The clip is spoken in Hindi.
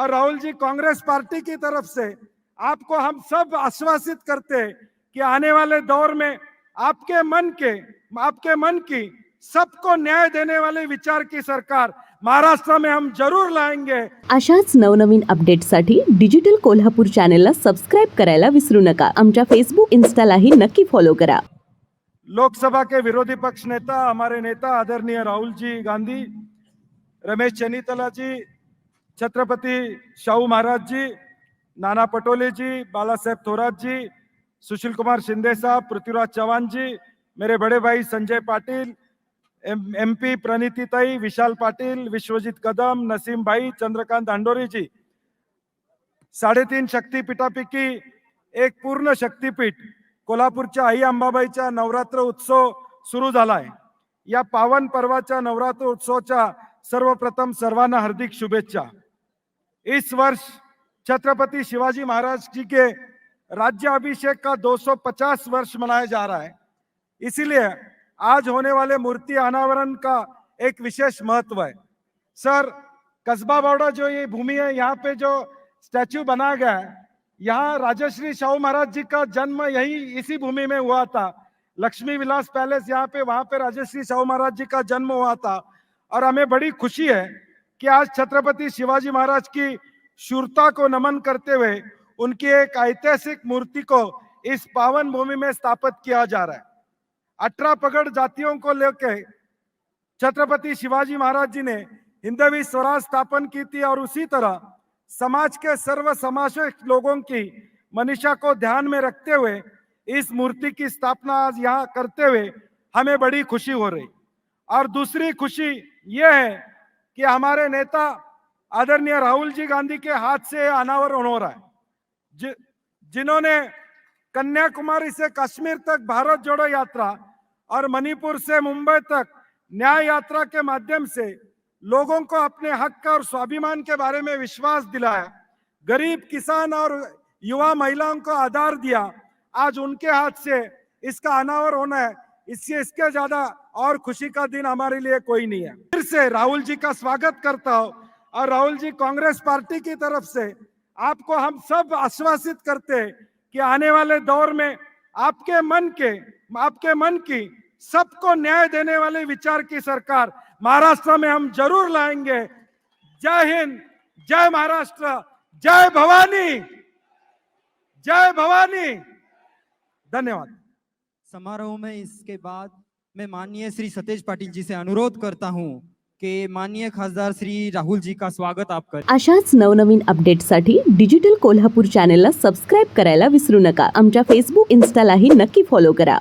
और राहुल जी कांग्रेस पार्टी की तरफ से आपको हम सब आश्वासित करते हैं कि आने वाले दौर में आपके मन के आपके मन की सबको न्याय देने वाले विचार की सरकार महाराष्ट्र में हम जरूर लाएंगे। अशाच नवनवीन अपडेट्ससाठी डिजिटल कोल्हापूर चॅनेलला सबस्क्राईब करायला विसरू नका. आमच्या फेसबुक इन्स्टालाही नक्की फॉलो करा. लोकसभा के विरोधी पक्ष नेता हमारे नेता आदरणीय राहुल जी गांधी रमेश चनीतला जी छत्रपती शाहू महाराजजी नाना पटोलेजी बालासाहेब थोरातजी सुशीलकुमार शिंदेसाहेब सुशील कुमार शिंदे साहब पृथ्वीराज चव्हाणजी मेरे बड़े भाई संजय पाटिल एम एमपी प्रणीति ताई विशाल पाटिल विश्वजीत कदम नसीम भाई चंद्रकांत दांडोरी जी साडेतीन शक्तीपीठापैकी एक पूर्ण शक्तीपीठ कोल्हापूरच्या आई अंबाबाईच्या नवरात्र उत्सव सुरू झालाय. या पावन पर्वाच्या नवरात्र उत्सवाच्या सर्वप्रथम सर्वांना हार्दिक शुभेच्छा. इस वर्ष छत्रपति शिवाजी महाराज जी के राज्य अभिषेक का 250 वर्ष मनाया जा रहा है। इसीलिए आज होने वाले मूर्ति अनावरण का एक विशेष महत्व है। सर, कस्बा बावड़ा जो ये भूमि है, यहाँ पे जो स्टैचू बनाया गया है, यहाँ राजश्री शाहू महाराज जी का जन्म यही इसी भूमि में हुआ था। लक्ष्मी विलास पैलेस यहाँ पे, वहाँ पे राजश्री शाहू महाराज जी का जन्म हुआ था। और हमें बड़ी खुशी है कि आज छत्रपति शिवाजी महाराज की शूरता को नमन करते हुए उनकी एक ऐतिहासिक मूर्ति को इस पावन भूमि में स्थापित किया जा रहा है। अठारह पगड़ जातियों को लेकर छत्रपति शिवाजी महाराज जी ने हिंदवी स्वराज स्थापन की थी और उसी तरह समाज के सर्व समावेश लोगों की मनीषा को ध्यान में रखते हुए इस मूर्ति की स्थापना आज यहाँ करते हुए हमें बड़ी खुशी हो रही। और दूसरी खुशी ये है कि हमारे नेता आदरणीय राहुल जी गांधी के हाथ से अनावरण हो रहा है। जि, जिन्होंने कन्याकुमारी से कश्मीर तक भारत जोड़ो यात्रा और मणिपुर से मुंबई तक न्याय यात्रा के माध्यम से लोगों को अपने हक का और स्वाभिमान के बारे में विश्वास दिलाया गरीब किसान और युवा महिलाओं को आधार दिया आज उनके हाथ से इसका अनावर होना है। इससे इसके ज़्यादा और खुशी का दिन हमारे लिए कोई नहीं है। फिर से राहुल जी का स्वागत करता हूँ और राहुल जी कांग्रेस पार्टी की तरफ़ से आपको हम सब आश्वासित करते हैं कि आने वाले दौर में आपके मन के, आपके मन की सबको न्याय देने वाले विचार की सरकार महाराष्ट्र में हम ज़रूर लाएँगे। जय हिंद, जय महाराष्ट्र, जय भवानी जय भवानी। धन्यवाद। समारोह में इसके बाद मैं माननीय श्री सतेज पाटिल जी से अनुरोध करता हूँ के माननीय खासदार श्री राहुल जी का स्वागत आप कर। अशाच नवनवीन अपडेटसाठी डिजिटल कोल्हापूर चॅनेलला सबस्क्राईब करायला विसरू नका. आमच्या फेसबुक इन्स्टालाही नक्की फॉलो करा.